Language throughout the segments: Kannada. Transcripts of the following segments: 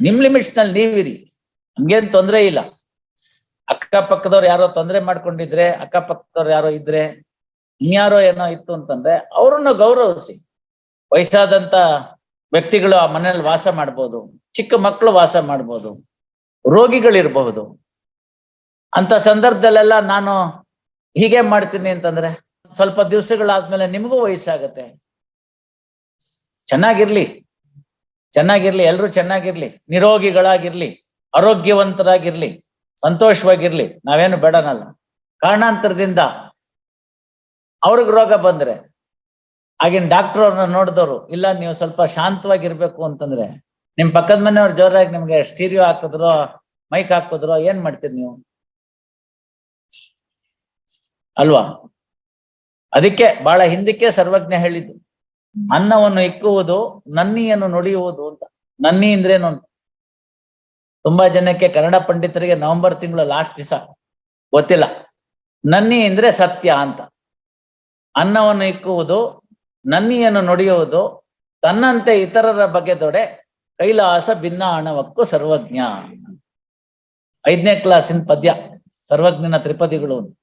ನಿಮ್ ಲಿಮಿಟ್ಸ್ನಲ್ಲಿ ನೀವಿರಿ. ನಮ್ಗೇನ್ ತೊಂದ್ರೆ ಇಲ್ಲ. ಅಕ್ಕಪಕ್ಕದವ್ರು ಯಾರೋ ತೊಂದರೆ ಮಾಡ್ಕೊಂಡಿದ್ರೆ, ಅಕ್ಕಪಕ್ಕದವ್ರು ಯಾರೋ ಇದ್ರೆ, ಇನ್ಯಾರೋ ಏನೋ ಇತ್ತು ಅಂತಂದ್ರೆ ಅವ್ರನ್ನ ಗೌರವಿಸಿ. ವಯಸ್ಸಾದಂತ ವ್ಯಕ್ತಿಗಳು ಆ ಮನೆಯಲ್ಲಿ ವಾಸ ಮಾಡ್ಬೋದು, ಚಿಕ್ಕ ಮಕ್ಕಳು ವಾಸ ಮಾಡ್ಬೋದು, ರೋಗಿಗಳಿರ್ಬಹುದು. ಅಂತ ಸಂದರ್ಭದಲ್ಲೆಲ್ಲ ನಾನು ಹೀಗೆ ಮಾಡ್ತೀನಿ ಅಂತಂದ್ರೆ, ಸ್ವಲ್ಪ ದಿವಸಗಳಾದ್ಮೇಲೆ ನಿಮಗೂ ವಯಸ್ಸಾಗತ್ತೆ. ಚೆನ್ನಾಗಿರ್ಲಿ. ಚೆನ್ನಾಗಿರ್ಲಿ, ಎಲ್ರು ಚೆನ್ನಾಗಿರ್ಲಿ, ನಿರೋಗಿಗಳಾಗಿರ್ಲಿ, ಆರೋಗ್ಯವಂತರಾಗಿರ್ಲಿ, ಸಂತೋಷವಾಗಿರ್ಲಿ, ನಾವೇನು ಬೇಡನಲ್ಲ. ಕಾರಣಾಂತರದಿಂದ ಅವ್ರಿಗೆ ರೋಗ ಬಂದ್ರೆ, ಆಗಿನ ಡಾಕ್ಟರ್ ಅವ್ರನ್ನ ನೋಡಿದವರು ಇಲ್ಲ ನೀವು ಸ್ವಲ್ಪ ಶಾಂತವಾಗಿರ್ಬೇಕು ಅಂತಂದ್ರೆ, ನಿಮ್ ಪಕ್ಕದ ಮನೆಯವ್ರ ಜೋರಾಗಿ ನಿಮ್ಗೆ ಸ್ಟೀರಿಯೋ ಹಾಕಿದ್ರು, ಮೈಕ್ ಹಾಕಿದ್ರು, ಏನ್ ಮಾಡ್ತೀರಿ ನೀವು? ಅಲ್ವಾ? ಅದಕ್ಕೆ ಬಹಳ ಹಿಂದಕ್ಕೆ ಸರ್ವಜ್ಞ ಹೇಳಿದ್ದು. ಅನ್ನವನ್ನು ಇಕ್ಕುವುದು, ನನ್ನಿಯನ್ನು ನುಡಿಯುವುದು ಅಂತ. ನನ್ನಿ ಅಂದ್ರೇನು ತುಂಬಾ ಜನಕ್ಕೆ ಕನ್ನಡ ಪಂಡಿತರಿಗೆ ನವೆಂಬರ್ ತಿಂಗಳು ಲಾಸ್ಟ್ ದಿವಸ. ಗೊತ್ತಿಲ್ಲ. ನನ್ನಿ ಅಂದ್ರೆ ಸತ್ಯ ಅಂತ. ಅನ್ನವನ್ನು ಇಕ್ಕುವುದು, ನನ್ನಿಯನ್ನು ನುಡಿಯುವುದು, ತನ್ನಂತೆ ಇತರರ ಬಗ್ಗೆ ದೊಡೆ ಕೈಲಾಸ ಭಿನ್ನ ಹಣವಕ್ಕೂ ಸರ್ವಜ್ಞ. ಐದನೇ ಕ್ಲಾಸಿನ ಪದ್ಯ, ಸರ್ವಜ್ಞನ ತ್ರಿಪದಿಗಳು.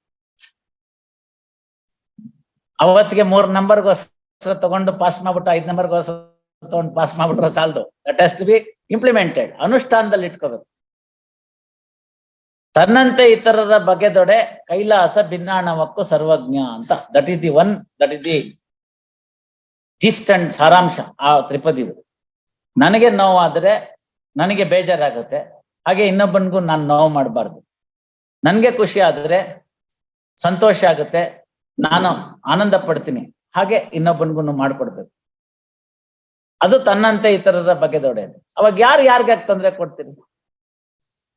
ಅವತ್ತಿಗೆ ಮೂರ್ ನಂಬರ್ಗೋಸ್ಕರ ತಗೊಂಡು ಪಾಸ್ ಮಾಡ್ಬಿಟ್ಟು ಐದ್ ನಂಬರ್ಗೋಸ್ಕರ ತಗೊಂಡು ಪಾಸ್ ಮಾಡ್ಬಿಟ್ರೆ ಸಾಲದು. That has to B implemented ಅನುಷ್ಠಾನದಲ್ಲಿ ಇಟ್ಕೋಬೇಕು. ತನ್ನಂತೆ ಇತರರ ಬಗೆದೊಡೆ ಕೈಲಾಸ ಭಿನ್ನಾಣವಕ್ಕೂ ಸರ್ವಜ್ಞ ಅಂತ. That is the one that is the gist and ಸಾರಾಂಶ ಆ ತ್ರಿಪದಿದು ನನಗೆ ನೋವಾದ್ರೆ ನನಗೆ ಬೇಜಾರಾಗುತ್ತೆ. ಹಾಗೆ ಇನ್ನೊಬ್ಬನಿಗೂ ನಾನು ನೋವು ಮಾಡಬಾರ್ದು. ನನಗೆ ಖುಷಿ ಆದ್ರೆ ಸಂತೋಷ ಆಗುತ್ತೆ. ನಾನು ಆನಂದ ಪಡ್ತೀನಿ. ಹಾಗೆ ಇನ್ನೊಬ್ಬನಿಗೂ ಮಾಡ್ಕೊಡ್ಬೇಕು. ಅದು ತನ್ನಂತೆ ಇತರರ ಬಗ್ಗೆ ದೊಡೆಯದು ಅವಾಗ ಯಾರು ಯಾರಿಗೆ ತೊಂದರೆ ಕೊಡ್ತೀರಿ?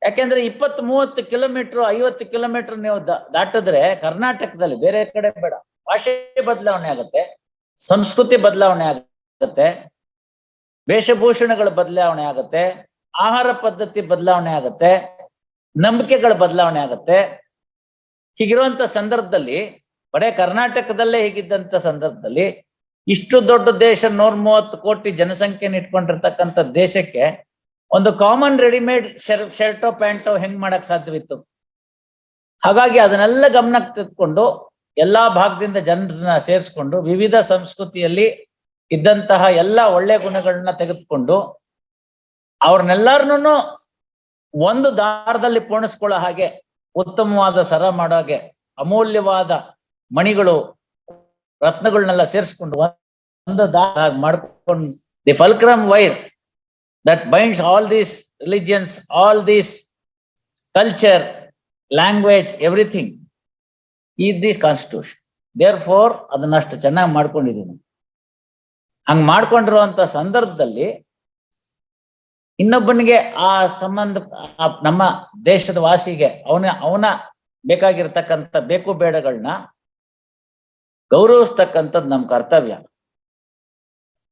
ಯಾಕೆಂದ್ರೆ ಇಪ್ಪತ್ತು ಮೂವತ್ತು ಕಿಲೋಮೀಟರ್, ಐವತ್ತು ಕಿಲೋಮೀಟರ್ ನೀವು ದಾಟಿದ್ರೆ ಕರ್ನಾಟಕದಲ್ಲಿ ಬೇರೆ ಕಡೆ ಬೇಡ. ಭಾಷೆ ಬದಲಾವಣೆ ಆಗುತ್ತೆ, ಸಂಸ್ಕೃತಿ ಬದಲಾವಣೆ ಆಗುತ್ತೆ, ವೇಷಭೂಷಣಗಳ ಬದಲಾವಣೆ ಆಗುತ್ತೆ, ಆಹಾರ ಪದ್ಧತಿ ಬದಲಾವಣೆ ಆಗುತ್ತೆ, ನಂಬಿಕೆಗಳ ಬದಲಾವಣೆ ಆಗುತ್ತೆ. ಹೀಗಿರುವಂತ ಸಂದರ್ಭದಲ್ಲಿ ಬರೇ ಕರ್ನಾಟಕದಲ್ಲೇ ಹೀಗಿದ್ದಂತ ಸಂದರ್ಭದಲ್ಲಿ ಇಷ್ಟು ದೊಡ್ಡ ದೇಶ ನೂರ ಮೂವತ್ತು ಕೋಟಿ ಜನಸಂಖ್ಯೆನ ಇಟ್ಕೊಂಡಿರ್ತಕ್ಕಂಥ ದೇಶಕ್ಕೆ ಒಂದು ಕಾಮನ್ ರೆಡಿಮೇಡ್ ಶರ್ ಶರ್ಟೋ ಪ್ಯಾಂಟೋ ಹೆಂಗ್ ಮಾಡಕ್ ಸಾಧ್ಯವಿತ್ತು? ಹಾಗಾಗಿ ಅದನ್ನೆಲ್ಲ ಗಮನಕ್ಕೆ ತೆಗೆದುಕೊಂಡು ಎಲ್ಲಾ ಭಾಗದಿಂದ ಜನರನ್ನ ಸೇರಿಸ್ಕೊಂಡು ವಿವಿಧ ಸಂಸ್ಕೃತಿಯಲ್ಲಿ ಇದ್ದಂತಹ ಎಲ್ಲ ಒಳ್ಳೆ ಗುಣಗಳನ್ನ ತೆಗೆದುಕೊಂಡು ಅವ್ರನ್ನೆಲ್ಲಾರನು ಒಂದು ದಾರದಲ್ಲಿ ಪೋಣಿಸ್ಕೊಳ್ಳೋ ಹಾಗೆ ಉತ್ತಮವಾದ ಸರ ಮಾಡೋ ಹಾಗೆ ಅಮೂಲ್ಯವಾದ ಮಣಿಗಳು ರತ್ನಗಳನ್ನೆಲ್ಲ ಸೇರಿಸ್ಕೊಂಡು ಒಂದು ಮಾಡ್ಕೊಂಡು the fulcrum wire that binds all these religions all these culture language everything ಈ ದಿಸ್ ಕಾನ್ಸ್ಟಿಟ್ಯೂಷನ್ ದೇರ್ ಫೋರ್ ಅದನ್ನಷ್ಟು ಚೆನ್ನಾಗಿ ಮಾಡ್ಕೊಂಡಿದ್ದೀನಿ ಹಂಗ್ ಮಾಡ್ಕೊಂಡಿರುವಂತ ಸಂದರ್ಭದಲ್ಲಿ ಇನ್ನೊಬ್ಬನಿಗೆ ಆ ಸಂಬಂಧ ನಮ್ಮ ದೇಶದ ವಾಸಿಗೆ ಅವನ ಅವನ ಬೇಕಾಗಿರ್ತಕ್ಕಂಥ ಬೇಕು ಬೇಡಗಳನ್ನ ಗೌರವಿಸ್ತಕ್ಕಂಥದ್ದು ನಮ್ಮ ಕರ್ತವ್ಯ.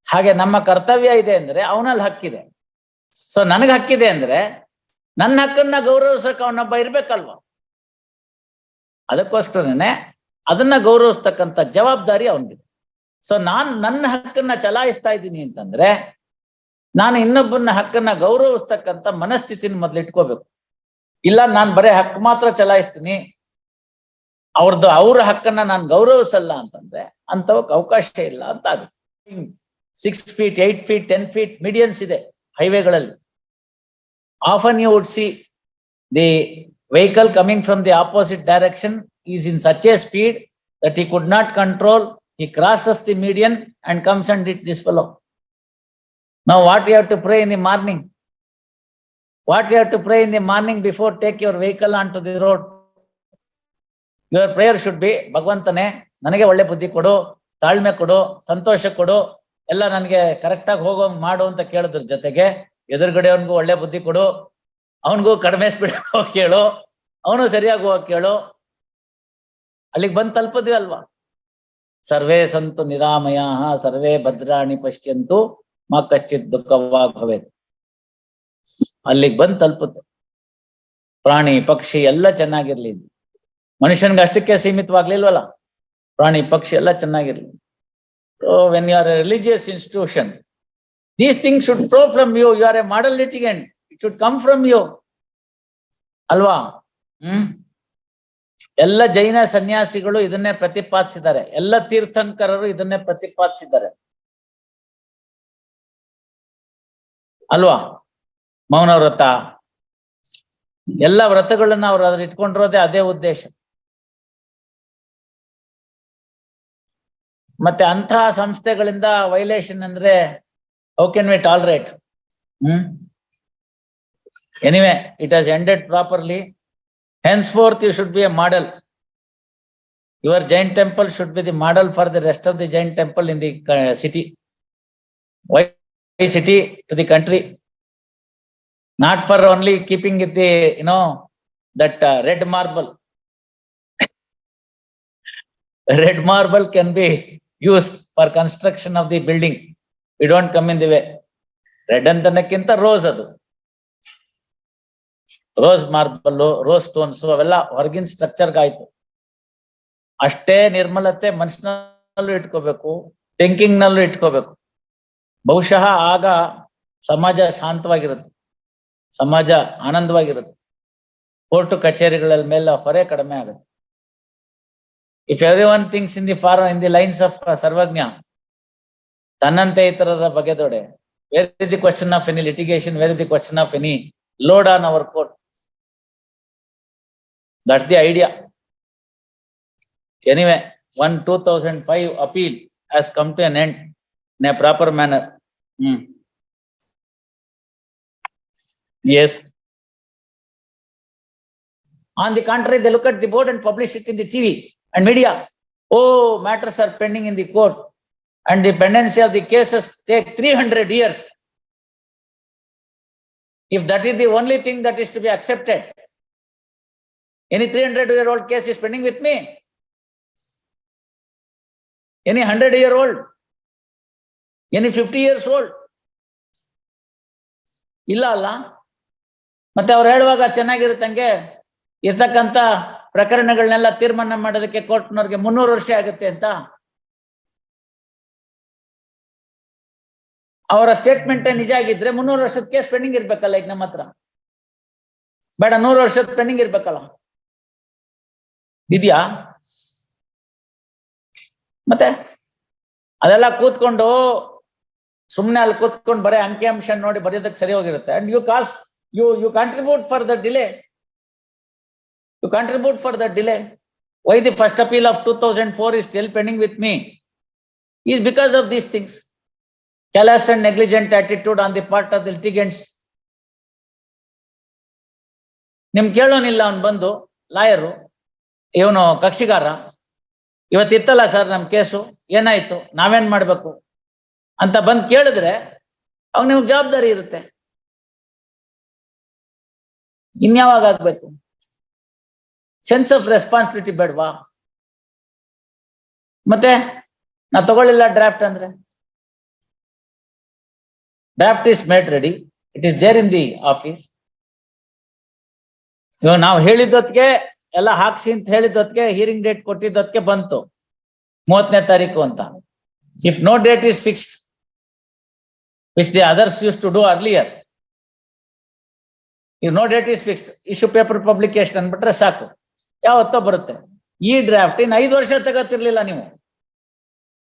ಹಾಗೆ ನಮ್ಮ ಕರ್ತವ್ಯ ಇದೆ ಅಂದ್ರೆ ಅವನಲ್ಲಿ ಹಕ್ಕಿದೆ. ಸೊ ನನಗೆ ಹಕ್ಕಿದೆ ಅಂದ್ರೆ ನನ್ನ ಹಕ್ಕನ್ನ ಗೌರವಿಸಕ್ ಅವನೊಬ್ಬ ಇರ್ಬೇಕಲ್ವ? ಅದಕ್ಕೋಸ್ಕರನೇ ಅದನ್ನ ಗೌರವಿಸ್ತಕ್ಕಂಥ ಜವಾಬ್ದಾರಿ ಅವನಿಗಿದೆ. ಸೊ ನಾನ್ ನನ್ನ ಹಕ್ಕನ್ನ ಚಲಾಯಿಸ್ತಾ ಇದ್ದೀನಿ ಅಂತಂದ್ರೆ ನಾನು ಇನ್ನೊಬ್ಬನ ಹಕ್ಕನ್ನ ಗೌರವಿಸ್ತಕ್ಕಂಥ ಮನಸ್ಥಿತಿನ ಮೊದ್ಲು ಇಟ್ಕೋಬೇಕು. ಇಲ್ಲ, ನಾನ್ ಬರೇ ಹಕ್ಕು ಮಾತ್ರ ಚಲಾಯಿಸ್ತೀನಿ. ಅವ್ರದ್ದು ಅವ್ರ ಹಕ್ಕನ್ನ ನಾನು ಗೌರವಿಸಲ್ಲ ಅಂತಂದ್ರೆ ಅಂಥವಕ್ಕೆ ಅವಕಾಶ ಇಲ್ಲ ಅಂತ ಆಗುತ್ತೆ. Six feet eight feet ten feet medians ಇದೆ ಹೈವೇಗಳಲ್ಲಿ often you would see the vehicle coming from the opposite direction is in such a speed that he could not control he cross off the median and comes and it this follow ನಾವು what you have to pray in the morning what you have to pray in the morning before take your vehicle on to the road Your prayer should be ಭಗವಂತನೇ ನನಗೆ ಒಳ್ಳೆ ಬುದ್ಧಿ ಕೊಡು, ತಾಳ್ಮೆ ಕೊಡು, ಸಂತೋಷ ಕೊಡು, ಎಲ್ಲ ನನಗೆ ಕರೆಕ್ಟ್ ಆಗಿ ಹೋಗೋಂಗ್ ಮಾಡು ಅಂತ ಕೇಳಿದ್ರ ಜೊತೆಗೆ ಎದುರುಗಡೆಯವನ್ಗೂ ಒಳ್ಳೆ ಬುದ್ಧಿ ಕೊಡು, ಅವನಿಗೂ ಕಡಿಮೆ ಸ್ಪೀಡ್ ಹೋಗಿ ಕೇಳು ಅವನು ಸರಿಯಾಗಿ ಹೋಗಿ ಕೇಳು. ಅಲ್ಲಿಗೆ ಬಂದು ತಲುಪದ್ವಿ ಅಲ್ವಾ? ಸರ್ವೇ ಸಂತು ನಿರಾಮಯ ಸರ್ವೇ ಭದ್ರಾಣಿ ಪಶ್ಯಂತು ಮಾ ಕಚ್ಚಿತ್ ದುಃಖವಾಗಿ ಭವೇತ್ ಅಲ್ಲಿಗೆ ಬಂದು ತಲುಪುತ್ತೆ. ಪ್ರಾಣಿ ಪಕ್ಷಿ ಎಲ್ಲ ಚೆನ್ನಾಗಿರ್ಲಿ ಮನುಷ್ಯನ್ಗೆ ಅಷ್ಟಕ್ಕೆ ಸೀಮಿತವಾಗ್ಲಿಲ್ವಲ್ಲ? ಪ್ರಾಣಿ, ಪಕ್ಷಿ ಎಲ್ಲ ಚೆನ್ನಾಗಿರ್ಲಿ. When you are a religious institution these things should flow from you you are a model litigant it should come from you ಅಲ್ವಾ? ಹ್ಮ್? ಎಲ್ಲ ಜೈನ ಸನ್ಯಾಸಿಗಳು ಇದನ್ನೇ ಪ್ರತಿಪಾದಿಸಿದ್ದಾರೆ. ಎಲ್ಲ ತೀರ್ಥಂಕರರು ಇದನ್ನೇ ಪ್ರತಿಪಾದಿಸಿದ್ದಾರೆ. ಅಲ್ವಾ? ಮೌನ ವ್ರತ. ಎಲ್ಲ ವ್ರತಗಳನ್ನ ಅವ್ರು ಅದ್ರ ಇಟ್ಕೊಂಡಿರೋದೇ ಅದೇ ಉದ್ದೇಶ. ಮತ್ತೆ ಅಂತಹ ಸಂಸ್ಥೆಗಳಿಂದ ವೈಲೇಷನ್ ಅಂದ್ರೆ how can we tolerate hmm? Anyway it has ended properly henceforth you should be a model your Jain temple should be the model for the rest of the Jain temple in the city why city to the country not for only keeping it the that red marble red marble can be can for construction of the building we don't come in the way red ಅಂತನಕ್ಕಿಂತ rose ಅದು ರೋಸ್ ಮಾರ್ಬಲ್ ರೋಸ್ ಸ್ಟೋನ್ಸ್ ಅವೆಲ್ಲ ಹೊರಗಿನ ಸ್ಟ್ರಕ್ಚರ್ಗ್ ಆಯ್ತು ಅಷ್ಟೇ ನಿರ್ಮಲತೆ ಮನಸ್ಸಿನಲ್ಲೂ ಇಟ್ಕೋಬೇಕು ಥಿಂಕಿಂಗ್ ನಲ್ಲೂ ಇಟ್ಕೋಬೇಕು ಬಹುಶಃ ಆಗ ಸಮಾಜ ಶಾಂತವಾಗಿರುತ್ತೆ ಸಮಾಜ ಆನಂದವಾಗಿರುತ್ತೆ ಕೋರ್ಟು ಕಚೇರಿಗಳ ಮೇಲೆ ಹೊರೆ ಕಡಿಮೆ ಆಗುತ್ತೆ If everyone thinks in the far in the lines of uh, Sarvagnya, Tanante Itarara Bhagadode, where is the question of any litigation? Where is the question of any load on our court? That's the idea. Anyway, one 2005 appeal has come to an end in a proper manner. Hmm. Yes. On the contrary, they look at the board and publish it in the TV. And media. Oh, matters are pending in the court and the pendency of the cases take three hundred years. If that is the only thing that is to be accepted, any three hundred year old case is pending with me. Any hundred year old, any fifty years old. ಇಲ್ಲ ಅಲ್ಲ ಮತ್ತೆ ಅವ್ರು ಹೇಳುವಾಗ ಚೆನ್ನಾಗಿರುತ್ತಂಗೆ ಇರ್ತಕ್ಕಂತ ಪ್ರಕರಣಗಳನ್ನೆಲ್ಲ ತೀರ್ಮಾನ ಮಾಡೋದಕ್ಕೆ ಕೋರ್ಟ್ನವ್ರಿಗೆ ಮುನ್ನೂರು ವರ್ಷ ಆಗುತ್ತೆ ಅಂತ? ಅವರ ಸ್ಟೇಟ್ಮೆಂಟ್ ನಿಜ ಆಗಿದ್ರೆ ಮುನ್ನೂರು ವರ್ಷದ ಕೇಸ್ ಪೆಂಡಿಂಗ್ ಇರ್ಬೇಕಲ್ಲ ಈಗ ನಮ್ಮ ಹತ್ರ. ಬೇಡ, ನೂರು ವರ್ಷದ ಪೆಂಡಿಂಗ್ ಇರ್ಬೇಕಲ್ಲ. ಇದೆಯಾ? ಮತ್ತೆ? ಅದೆಲ್ಲ ಕೂತ್ಕೊಂಡು ಸುಮ್ಮನೆ ಅಲ್ಲಿ ಕೂತ್ಕೊಂಡು ಬರೀ ಅಂಕಿ ಅಂಶ ನೋಡಿ ಬರೆಯೋದಕ್ಕೆ ಸರಿ ಹೋಗಿರುತ್ತೆ. And you cause you you contribute for the delay for the delay why the first appeal of two thousand four is still pending with me is because of these things careless and negligent attitude on the part of the litigants. ನಿಮ್ ಕೇಳೋನಿಲ್ಲ ಅವ್ನು ಬಂದು, ಲಾಯರು, ಇವನು ಕಕ್ಷಿಗಾರ. ಇವತ್ತಿತ್ತಲ್ಲ ಸರ್ ನಮ್ ಕೇಸು, ಏನಾಯ್ತು, ನಾವೇನ್ ಮಾಡ್ಬೇಕು? ಅಂತ ಬಂದ್ ಕೇಳಿದ್ರೆ ಅವಾಗ ನಿಮ್ಗೆ ಜವಾಬ್ದಾರಿ ಇರುತ್ತೆ. ಇನ್ಯಾವಾಗ ಆಗ್ಬೇಕು? ಸೆನ್ಸ್ ಆಫ್ ರೆಸ್ಪಾನ್ಸಿಬಿಲಿಟಿ ಬೇಡವಾ? ಮತ್ತೆ ನಾ ತಗೊಳ್ಳಿಲ್ಲ ಡ್ರಾಫ್ಟ್ ಅಂದ್ರೆ? Draft is made ready it is there in the office ಇವಾಗ ನಾವು ಹೇಳಿದ್ದೊತ್ತಿಗೆ ಎಲ್ಲ ಹಾಕ್ಸಿ ಅಂತ ಹೇಳಿದ್ದೊತ್ತಿಗೆ ಹಿಯರಿಂಗ್ ಡೇಟ್ ಕೊಟ್ಟಿದ್ದೊತ್ತಿಗೆ ಬಂತು. ಮೂವತ್ತನೇ ತಾರೀಕು ಅಂತ. If no date is fixed which the others use to do earlier if no date is fixed issue paper publication ಅಂದ್ಬಿಟ್ರೆ ಸಾಕು. ಯಾವತ್ತೋ ಬರುತ್ತೆ. ಈ ಡ್ರಾಫ್ಟ್ ಇನ್ ಐದು ವರ್ಷ ತಗೋತಿರ್ಲಿಲ್ಲ ನೀವು.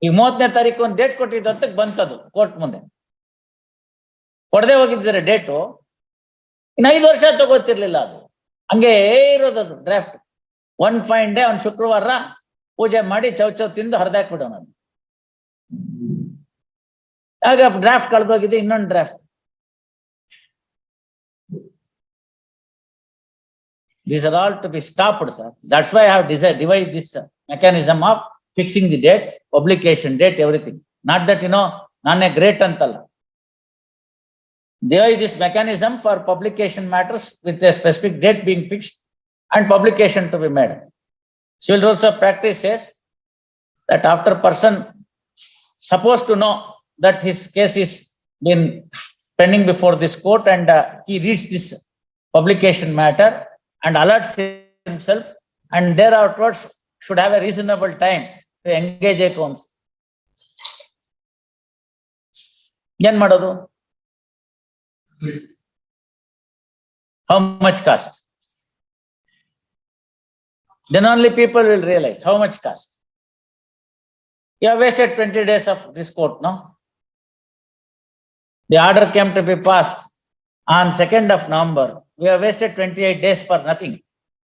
ಈಗ ಮೂವತ್ತನೇ ತಾರೀಕು ಒಂದು ಡೇಟ್ ಕೊಟ್ಟಿದ್ದೊತ್ತಿಗೆ ಬಂತದು ಕೋರ್ಟ್ ಮುಂದೆ. ಕೊಡದೆ ಹೋಗಿದ್ದಾರೆ ಡೇಟು ಇನ್ನು ಐದು ವರ್ಷ ತಗೋತಿರ್ಲಿಲ್ಲ ಅದು. ಹಂಗೆ ಇರೋದದು ಡ್ರಾಫ್ಟ್ ಒನ್ ಫೈನ್ ಡೇ ಒಂದು ಶುಕ್ರವಾರ ಪೂಜೆ ಮಾಡಿ ಚೌ ಚೌ ತಿಂದು ಹರಿದಾಕ್ಬಿಡೋಣ ಆಗ ಡ್ರಾಫ್ಟ್ ಕಳ್ದೋಗಿದೆ, ಇನ್ನೊಂದು draft These are all to be stopped, sir. That's why I have decided, devised this uh, mechanism of fixing the date, publication date, everything. Not that, you know, ನಾನೇ ಗ್ರೇಟ್ ಅಂತಲ್ಲ devise this mechanism for publication matters with a specific date being fixed and publication to be made. Civil rules of practice says that after person supposed to know that his case is been pending before this court and uh, he reads this publication matter and alerts himself and thereafterwards should have a reasonable time to engage a counsel. ಏನ್ ಮಾಡೋದು how much cost then only people will realize how much cost. You have wasted twenty days of this court, no? The order came to be passed on second of November. we have wasted twenty-eight days for nothing.